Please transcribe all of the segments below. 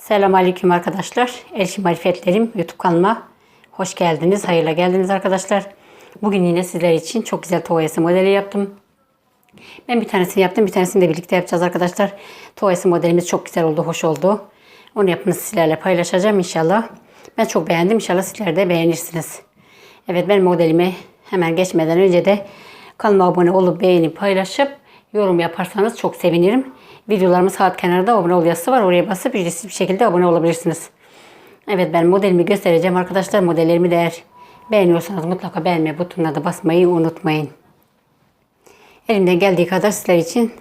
Selam Aleyküm arkadaşlar. Elçi Marifetlerim YouTube kanalıma hoş geldiniz. Hayırla geldiniz arkadaşlar. Bugün yine sizler için çok güzel tovayası modeli yaptım. Ben bir tanesini yaptım. Bir tanesini de birlikte yapacağız arkadaşlar. Tovayası modelimiz çok güzel oldu. Hoş oldu. Onu yapımını sizlerle paylaşacağım inşallah. Ben çok beğendim. İnşallah sizler de beğenirsiniz. Evet ben modelimi hemen geçmeden önce de kanalıma abone olup beğenip paylaşıp yorum yaparsanız çok sevinirim. Videolarımın sağ kenarında abone ol yazısı var. Oraya basıp ücretsiz bir şekilde abone olabilirsiniz. Evet ben modelimi göstereceğim arkadaşlar. Modellerimi de eğer beğeniyorsanız mutlaka beğenme butonuna da basmayı unutmayın. Elimden geldiği kadar sizler için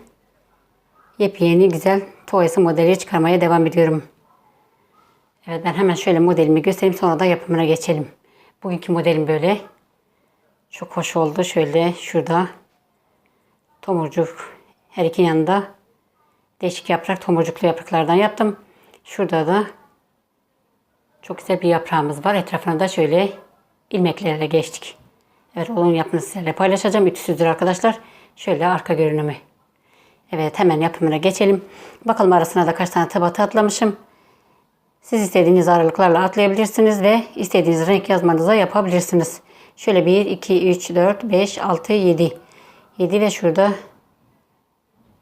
yepyeni güzel toyası modeli çıkarmaya devam ediyorum. Evet ben hemen şöyle modelimi göstereyim sonra da yapımına geçelim. Bugünkü modelim böyle. Çok hoş oldu. Şöyle şurada tomurcuk her iki yanında değişik yaprak tomurcuklu yapraklardan yaptım. Şurada da çok güzel bir yaprağımız var. Etrafına da şöyle ilmeklerle geçtik. Evet onun yapımını sizlerle paylaşacağım. Ütüsüzdür arkadaşlar. Şöyle arka görünümü. Evet hemen yapımına geçelim. Bakalım arasına da kaç tane tabata atlamışım. Siz istediğiniz aralıklarla atlayabilirsiniz ve istediğiniz renk yazmanıza yapabilirsiniz. Şöyle 1, 2, 3, 4, 5, 6, 7. 7 ve şurada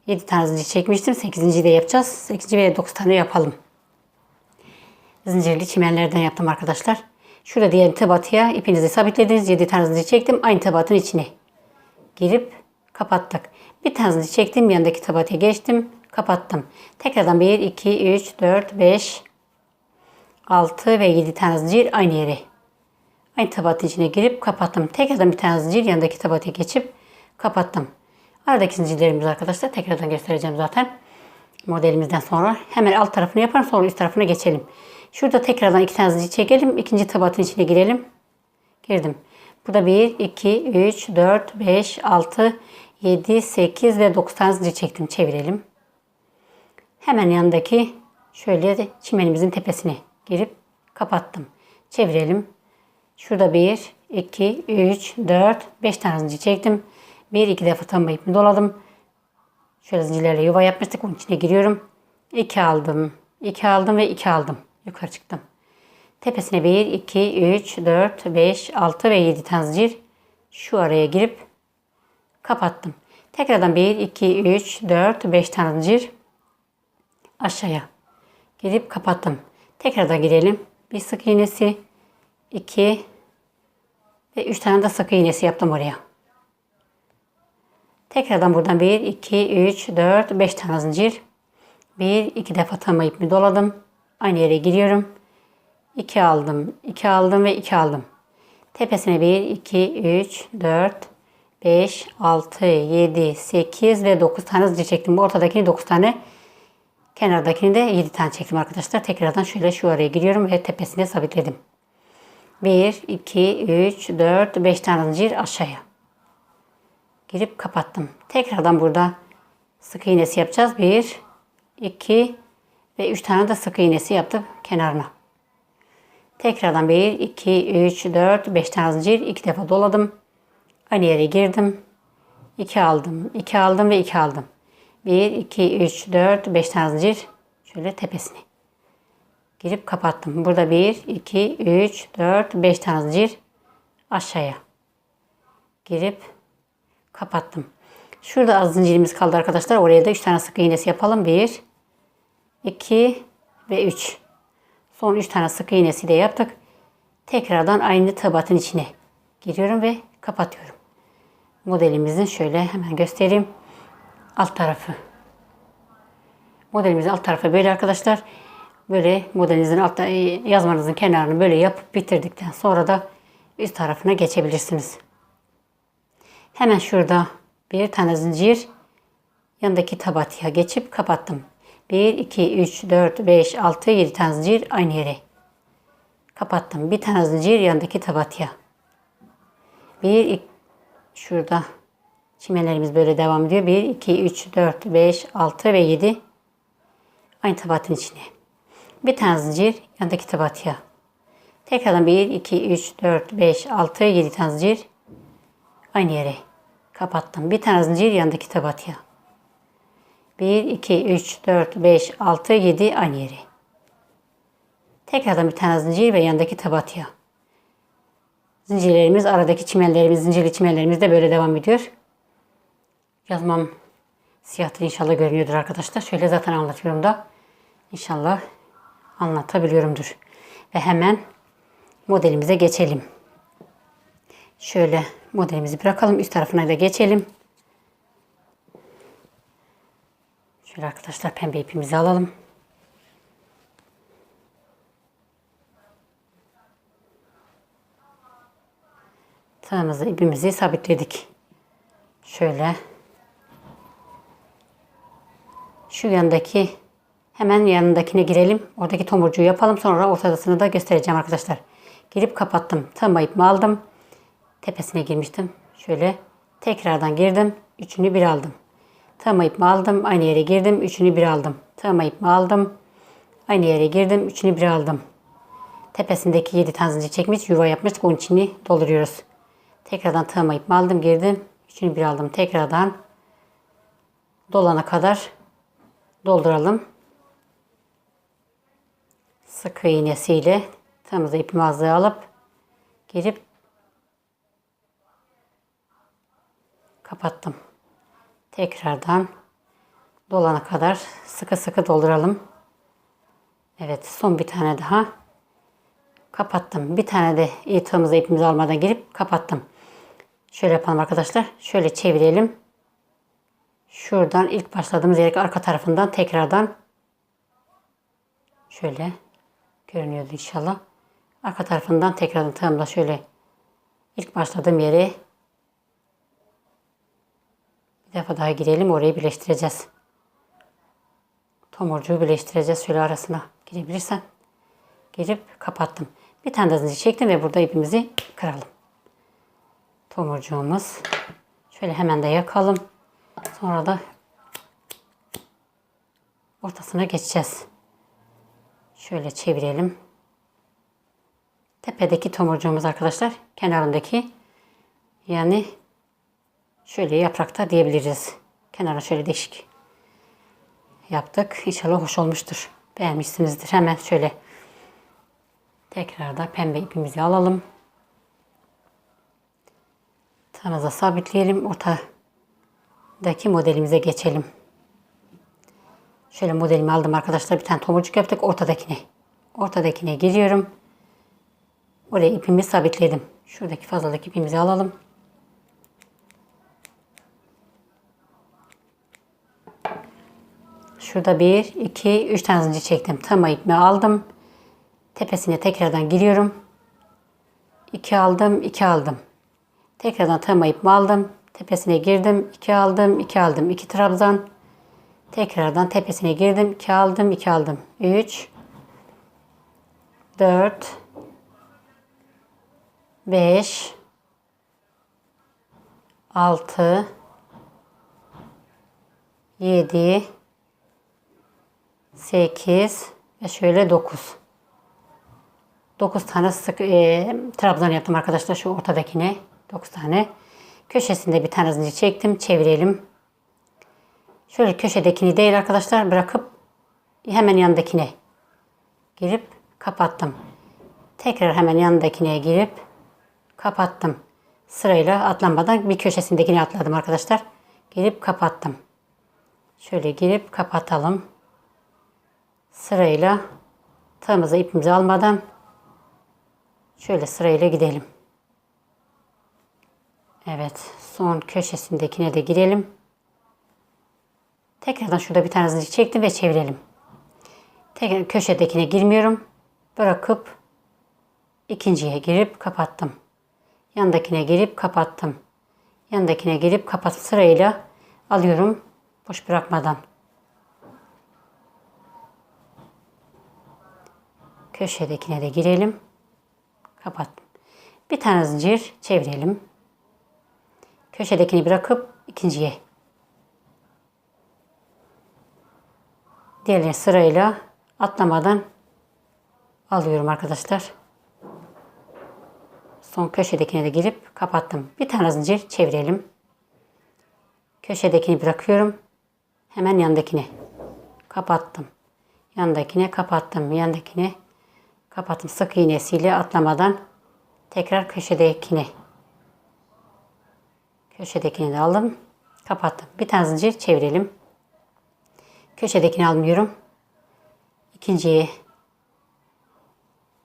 7 tane zincir çekmiştim. 8. de yapacağız. 8. ve 9 tane yapalım. Zincirli çimenlerden yaptım arkadaşlar. Şurada diğer tabatıya ipinizi sabitlediniz. 7 tane zincir çektim. Aynı tabatın içine girip kapattık. Bir tane zincir çektim. Yanındaki tabatıya geçtim. Kapattım. Tekrardan 1, 2, 3, 4, 5, 6 ve 7 tane zincir aynı yere. Aynı tabatın içine girip kapattım. Tekrardan bir tane zincir yanındaki tabatıya geçip kapattım. Aradaki zincirlerimiz arkadaşlar tekrardan göstereceğim zaten. Modelimizden sonra. Hemen alt tarafını yaparım sonra üst tarafına geçelim. Şurada tekrardan iki tane zincir çekelim. İkinci tabatın içine girelim. Girdim. Burada 1, 2, 3, 4, 5, 6, 7, 8 ve 9 tane zincir çektim. Çevirelim. Hemen yanındaki şöyle çimenimizin tepesine girip kapattım. Çevirelim. Şurada 1, 2, 3, 4, 5 tane zincir çektim. Bir iki defa tamba ipimi doladım. Şöyle zincirlerle yuva yapmıştık. Onun içine giriyorum. 2 aldım. 2 aldım ve 2 aldım. Yukarı çıktım. Tepesine 1, 2, 3, 4, 5, 6 ve 7 tane zincir. Şu araya girip kapattım. Tekrardan 1, 2, 3, 4, 5 tane zincir. Aşağıya girip kapattım. Tekrardan girelim. Bir sık iğnesi, 2 ve 3 tane de sık iğnesi yaptım oraya. Tekrardan buradan 1, 2, 3, 4, 5 tane zincir. 1, 2 defa tama ipimi doladım. Aynı yere giriyorum. 2 aldım, 2 aldım ve 2 aldım. Tepesine 1, 2, 3, 4, 5, 6, 7, 8 ve 9 tane zincir çektim. Bu ortadakini 9 tane. Kenardakini de 7 tane çektim arkadaşlar. Tekrardan şöyle şu araya giriyorum ve tepesine sabitledim. 1, 2, 3, 4, 5 tane zincir aşağıya girip kapattım. Tekrardan burada sık iğnesi yapacağız. 1, 2 ve 3 tane de sık iğnesi yaptım kenarına. Tekrardan 1, 2, 3, 4, 5 tane zincir. 2 defa doladım. Aynı yere girdim. 2 aldım. 2 aldım ve 2 aldım. 1, 2, 3, 4, 5 tane zincir. Şöyle tepesine. Girip kapattım. Burada 1, 2, 3, 4, 5 tane zincir. Aşağıya. Girip kapattım. Şurada az zincirimiz kaldı arkadaşlar. Oraya da 3 tane sık iğnesi yapalım. 1, 2 ve 3. Son 3 tane sık iğnesi de yaptık. Tekrardan aynı tabatın içine giriyorum ve kapatıyorum. Modelimizin şöyle hemen göstereyim. Alt tarafı. Modelimizin alt tarafı böyle arkadaşlar. Böyle modelinizin altta yazmanızın kenarını böyle yapıp bitirdikten sonra da üst tarafına geçebilirsiniz. Hemen şurada bir tane zincir yanındaki tabatıya geçip kapattım. 1, 2, 3, 4, 5, 6, 7 tane zincir aynı yere. Kapattım. Bir tane zincir yanındaki tabatıya. 1, 2, şurada çimelerimiz böyle devam ediyor. 1, 2, 3, 4, 5, 6 ve 7 aynı tabatın içine. Bir tane zincir yanındaki tabatıya. Tekrardan 1, 2, 3, 4, 5, 6, 7 tane zincir aynı yere. Kapattım. Bir tane zincir yanındaki tabatıya. 1, 2, 3, 4, 5, 6, 7 aynı yere. Tekrardan bir tane zincir ve yandaki tabatıya. Zincirlerimiz, aradaki çimenlerimiz, zincirli çimenlerimiz de böyle devam ediyor. Yazmam siyahtır inşallah görünüyordur arkadaşlar. Şöyle zaten anlatıyorum da. İnşallah anlatabiliyorumdur. Ve hemen modelimize geçelim. Şöyle modelimizi bırakalım. Üst tarafına da geçelim. Şöyle arkadaşlar pembe ipimizi alalım. Tığımızı ipimizi sabitledik. Şöyle. Şu yandaki hemen yanındakine girelim. Oradaki tomurcuğu yapalım. Sonra ortadasını da göstereceğim arkadaşlar. Girip kapattım. Tığıma ipimi aldım. Tepesine girmiştim. Şöyle tekrardan girdim. Üçünü bir aldım. Tığıma ipimi aldım. Aynı yere girdim. Üçünü bir aldım. Tığıma ipimi aldım. Aynı yere girdim. Üçünü bir aldım. Tepesindeki 7 tane zincir çekmiş. Yuva yapmıştık. Onun içini dolduruyoruz. Tekrardan tığıma ipimi aldım. Girdim. Üçünü bir aldım. Tekrardan dolana kadar dolduralım. Sık iğnesiyle tığımıza ipimi azlığı alıp girip kapattım. Tekrardan dolana kadar sıkı sıkı dolduralım. Evet son bir tane daha kapattım. Bir tane de tığımıza ipimizi almadan girip kapattım. Şöyle yapalım arkadaşlar. Şöyle çevirelim. Şuradan ilk başladığımız yere arka tarafından tekrardan şöyle görünüyordu inşallah. Arka tarafından tekrardan tığımla şöyle ilk başladığım yere bir defa daha girelim. Orayı birleştireceğiz. Tomurcuğu birleştireceğiz. Şöyle arasına girebilirsen. Girip kapattım. Bir tane de zincir çektim ve burada ipimizi kıralım. Tomurcuğumuz. Şöyle hemen de yakalım. Sonra da ortasına geçeceğiz. Şöyle çevirelim. Tepedeki tomurcuğumuz arkadaşlar. Kenarındaki yani şöyle yaprakta diyebiliriz. Kenara şöyle değişik yaptık. İnşallah hoş olmuştur. Beğenmişsinizdir. Hemen şöyle tekrar da pembe ipimizi alalım. Tığımıza sabitleyelim. Ortadaki modelimize geçelim. Şöyle modelimi aldım arkadaşlar. Bir tane tomurcuk yaptık. Ortadakine. Ortadakine giriyorum. Oraya ipimi sabitledim. Şuradaki fazlalık ipimizi alalım. Şurada bir, iki, üç tane zincir çektim. Tığıma ipimi aldım. Tepesine tekrardan giriyorum. 2 aldım, 2 aldım. Tekrardan tığıma ipimi aldım. Tepesine girdim, 2 aldım, 2 aldım. 2 trabzan. Tekrardan tepesine girdim, 2 aldım, 2 aldım. 3 4 5 6 7 8 ve şöyle 9. 9 tane sık e, trabzan yaptım arkadaşlar şu ortadakine. 9 tane. Köşesinde bir tane zincir çektim. Çevirelim. Şöyle köşedekini değil arkadaşlar bırakıp hemen yanındakine girip kapattım. Tekrar hemen yanındakine girip kapattım. Sırayla atlanmadan bir köşesindekini atladım arkadaşlar. Girip kapattım. Şöyle girip kapatalım. Sırayla tığımızı ipimizi almadan şöyle sırayla gidelim. Evet son köşesindekine de girelim. Tekrardan şurada bir tane zincir çektim ve çevirelim. Tekrar köşedekine girmiyorum. Bırakıp ikinciye girip kapattım. Yandakine girip kapattım. Yandakine girip kapat sırayla alıyorum boş bırakmadan. Köşedekine de girelim. Kapattım. Bir tane zincir çevirelim. Köşedekini bırakıp ikinciye. Diğerleri sırayla atlamadan alıyorum arkadaşlar. Son köşedekine de girip kapattım. Bir tane zincir çevirelim. Köşedekini bırakıyorum. Hemen yandakine kapattım. Yandakine kapattım. Yandakine Kapattım sık iğnesiyle atlamadan tekrar köşedekine köşedekini de aldım. Kapattım. Bir tane zincir çevirelim. Köşedekini almıyorum. İkinciye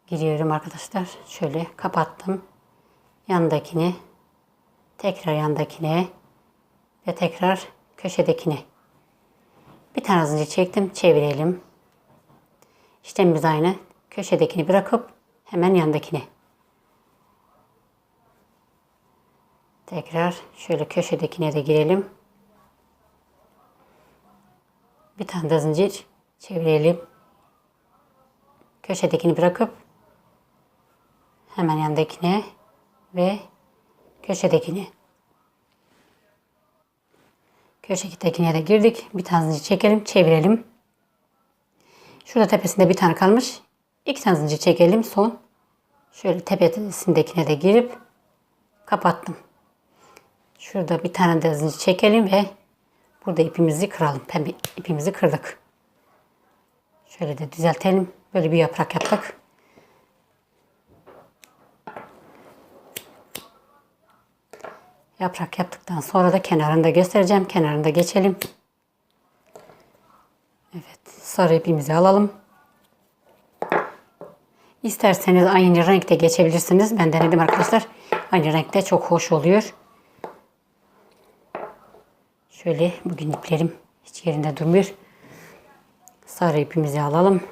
giriyorum arkadaşlar. Şöyle kapattım. Yandakini tekrar yandakine ve tekrar köşedekine. Bir tane zincir çektim. Çevirelim. İşlemimiz aynı. Köşedekini bırakıp hemen yandakine. Tekrar şöyle köşedekine de girelim. Bir tane de zincir çevirelim. Köşedekini bırakıp hemen yandakine ve köşedekine. Köşedekine de girdik. Bir tane zincir çekelim, çevirelim. Şurada tepesinde bir tane kalmış. İki tane zincir çekelim son. Şöyle tepesindekine de girip kapattım. Şurada bir tane de zincir çekelim ve burada ipimizi kıralım. Pembe ipimizi kırdık. Şöyle de düzeltelim. Böyle bir yaprak yaptık. Yaprak yaptıktan sonra da kenarını da göstereceğim. Kenarını da geçelim. Evet. Sarı ipimizi alalım. İsterseniz aynı renkte geçebilirsiniz. Ben denedim arkadaşlar. Aynı renkte çok hoş oluyor. Şöyle bugün iplerim hiç yerinde durmuyor. Sarı ipimizi alalım.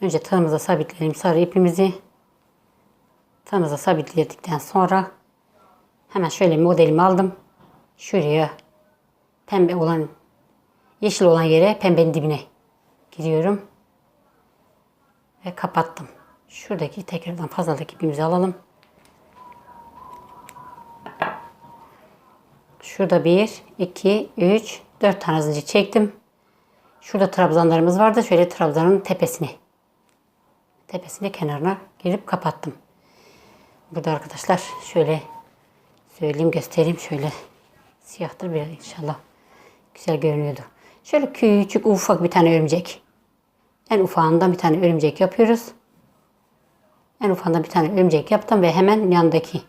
Önce tığımıza sabitleyelim sarı ipimizi. Tığımıza sabitledikten sonra hemen şöyle modelimi aldım. Şuraya pembe olan yeşil olan yere pembenin dibine giriyorum. Ve kapattım. Şuradaki tekrardan fazlalık ipimizi alalım. Şurada 1, 2, 3, 4 tane zincir çektim. Şurada trabzanlarımız vardı. Şöyle trabzanın tepesine. Tepesine kenarına girip kapattım. Burada arkadaşlar şöyle söyleyeyim göstereyim. Şöyle siyahtır bir inşallah. Güzel görünüyordu. Şöyle küçük ufak bir tane örümcek. En ufağından bir tane örümcek yapıyoruz. En ufağından bir tane örümcek yaptım ve hemen yandaki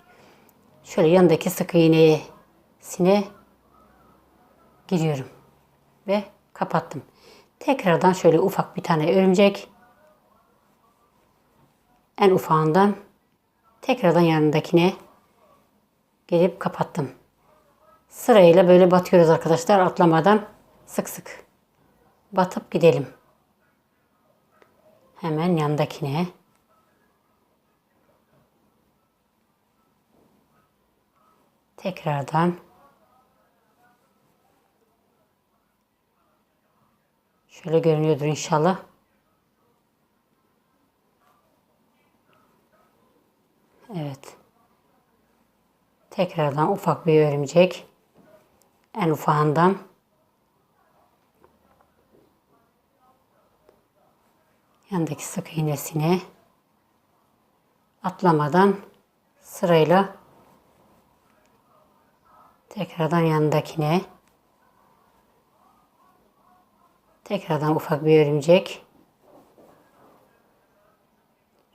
şöyle yandaki sık iğneye sine giriyorum ve kapattım. Tekrardan şöyle ufak bir tane örümcek en ufağından tekrardan yanındakine gelip kapattım. Sırayla böyle batıyoruz arkadaşlar atlamadan sık sık batıp gidelim. Hemen yandakine tekrardan Şöyle görünüyordur inşallah. Evet. Tekrardan ufak bir örümcek. En ufağından. Yandaki sık iğnesine atlamadan sırayla tekrardan yanındakine Tekrardan ufak bir örümcek.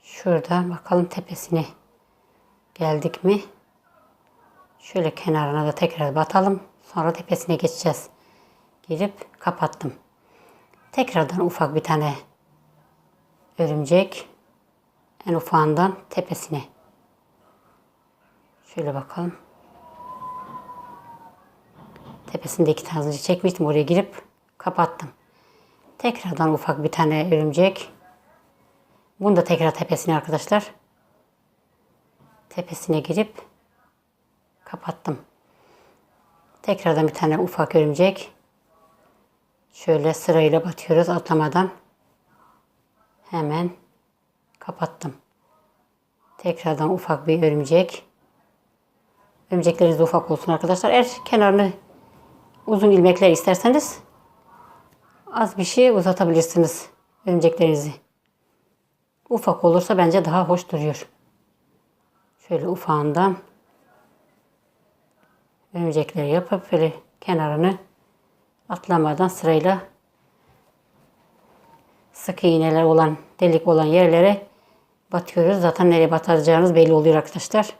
Şurada bakalım tepesine geldik mi? Şöyle kenarına da tekrar batalım. Sonra tepesine geçeceğiz. Girip kapattım. Tekrardan ufak bir tane örümcek. En ufağından tepesine. Şöyle bakalım. Tepesinde iki tane çekmiştim. Oraya girip kapattım. Tekrardan ufak bir tane örümcek. Bunu da tekrar tepesine arkadaşlar. Tepesine girip kapattım. Tekrardan bir tane ufak örümcek. Şöyle sırayla batıyoruz atlamadan. Hemen kapattım. Tekrardan ufak bir örümcek. Örümcekleriniz de ufak olsun arkadaşlar. Eğer kenarını uzun ilmekler isterseniz az bir şey uzatabilirsiniz örümceklerinizi. Ufak olursa bence daha hoş duruyor. Şöyle ufağından örümcekleri yapıp böyle kenarını atlamadan sırayla sık iğneler olan, delik olan yerlere batıyoruz. Zaten nereye batacağınız belli oluyor arkadaşlar.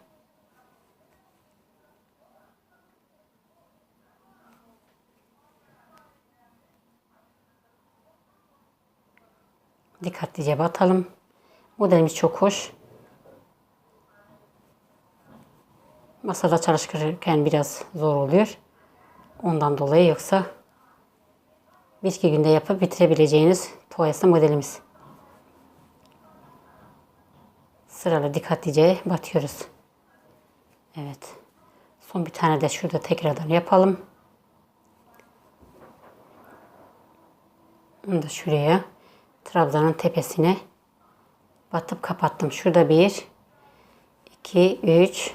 Dikkatlice batalım. Modelimiz çok hoş. Masada çalışırken biraz zor oluyor. Ondan dolayı yoksa bir iki günde yapıp bitirebileceğiniz Toyas'ta modelimiz. Sırayla dikkatlice batıyoruz. Evet. Son bir tane de şurada tekrardan yapalım. Bunu da şuraya trabzanın tepesine batıp kapattım. Şurada bir, iki, üç,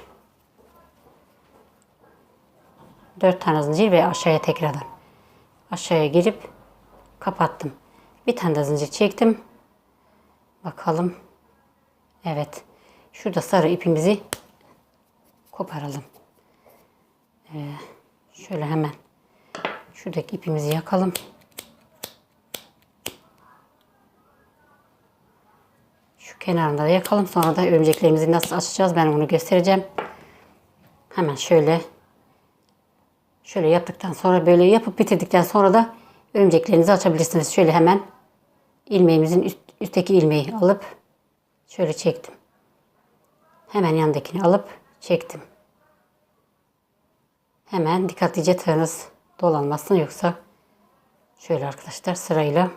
dört tane zincir ve aşağıya tekrardan aşağıya girip kapattım. Bir tane de zincir çektim. Bakalım. Evet. Şurada sarı ipimizi koparalım. Ee, şöyle hemen şuradaki ipimizi yakalım. Şu kenarında da yakalım. Sonra da örümceklerimizi nasıl açacağız ben onu göstereceğim. Hemen şöyle şöyle yaptıktan sonra böyle yapıp bitirdikten sonra da örümceklerinizi açabilirsiniz. Şöyle hemen ilmeğimizin üst, üstteki ilmeği alıp şöyle çektim. Hemen yandakini alıp çektim. Hemen dikkatlice tığınız dolanmasın yoksa şöyle arkadaşlar sırayla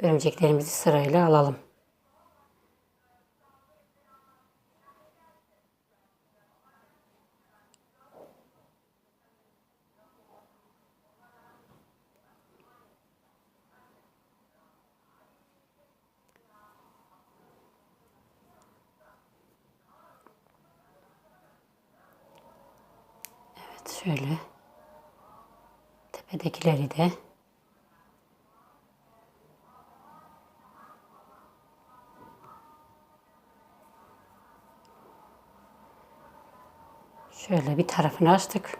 örümceklerimizi sırayla alalım. Şöyle tepedekileri de Şöyle bir tarafını açtık.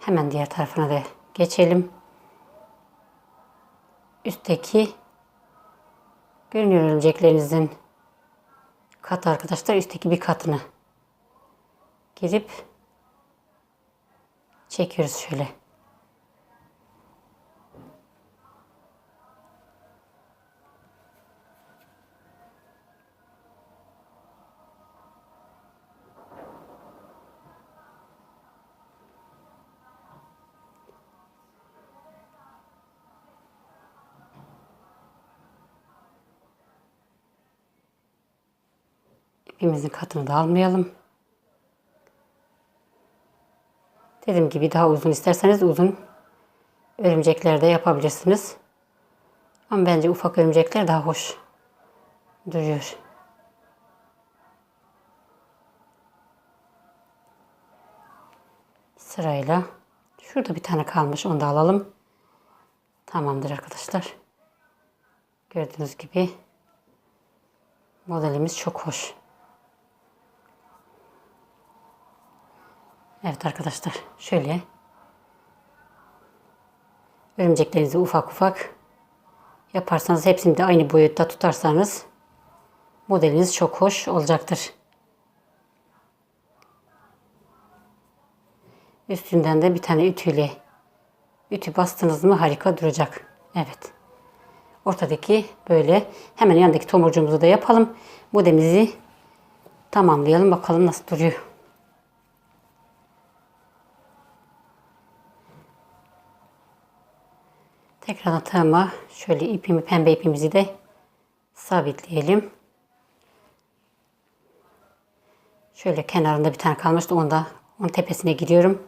Hemen diğer tarafına da geçelim. Üstteki görünüyor örümceklerinizin kat arkadaşlar üstteki bir katını girip çekiyoruz şöyle. İpimizin katını da almayalım. Dediğim gibi daha uzun isterseniz uzun örümcekler de yapabilirsiniz. Ama bence ufak örümcekler daha hoş duruyor. Sırayla şurada bir tane kalmış onu da alalım. Tamamdır arkadaşlar. Gördüğünüz gibi modelimiz çok hoş. Evet arkadaşlar şöyle örümceklerinizi ufak ufak yaparsanız hepsini de aynı boyutta tutarsanız modeliniz çok hoş olacaktır. Üstünden de bir tane ütüyle ütü bastınız mı harika duracak. Evet. Ortadaki böyle hemen yanındaki tomurcuğumuzu da yapalım. Modelimizi tamamlayalım bakalım nasıl duruyor. Tekrardan tığıma şöyle ipimi pembe ipimizi de sabitleyelim. Şöyle kenarında bir tane kalmıştı. Onu da onun tepesine gidiyorum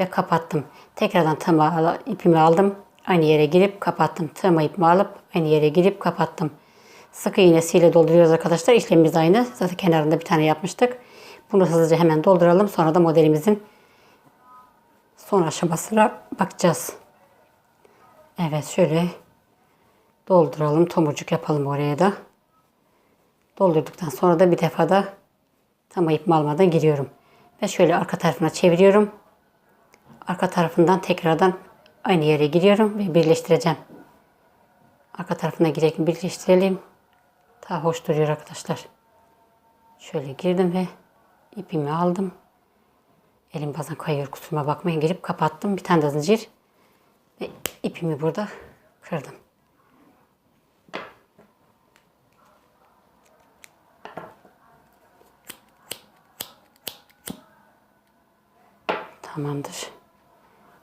ve kapattım. Tekrardan tığıma ipimi aldım. Aynı yere girip kapattım. Tığıma ipimi alıp aynı yere girip kapattım. Sık iğnesiyle dolduruyoruz arkadaşlar. İşlemimiz aynı. Zaten kenarında bir tane yapmıştık. Bunu hızlıca hemen dolduralım. Sonra da modelimizin son aşamasına bakacağız. Evet şöyle dolduralım. Tomurcuk yapalım oraya da. Doldurduktan sonra da bir defa da tam ipimi almadan giriyorum. Ve şöyle arka tarafına çeviriyorum. Arka tarafından tekrardan aynı yere giriyorum ve birleştireceğim. Arka tarafına girerken birleştirelim. Daha hoş duruyor arkadaşlar. Şöyle girdim ve ipimi aldım. Elim bazen kayıyor kusuruma bakmayın. Girip kapattım. Bir tane de zincir. Ve ipimi burada kırdım. Tamamdır.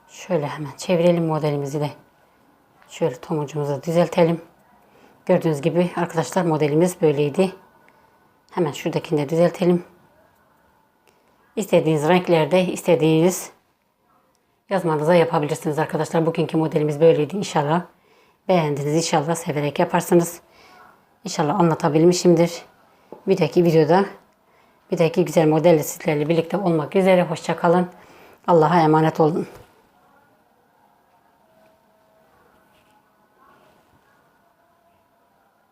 Şöyle hemen çevirelim modelimizi de. Şöyle tomucumuzu düzeltelim. Gördüğünüz gibi arkadaşlar modelimiz böyleydi. Hemen şuradakini de düzeltelim. İstediğiniz renklerde, istediğiniz yazmanıza yapabilirsiniz arkadaşlar. Bugünkü modelimiz böyleydi inşallah. Beğendiniz inşallah severek yaparsınız. İnşallah anlatabilmişimdir. Bir dahaki videoda bir dahaki güzel modelle sizlerle birlikte olmak üzere. Hoşçakalın. Allah'a emanet olun.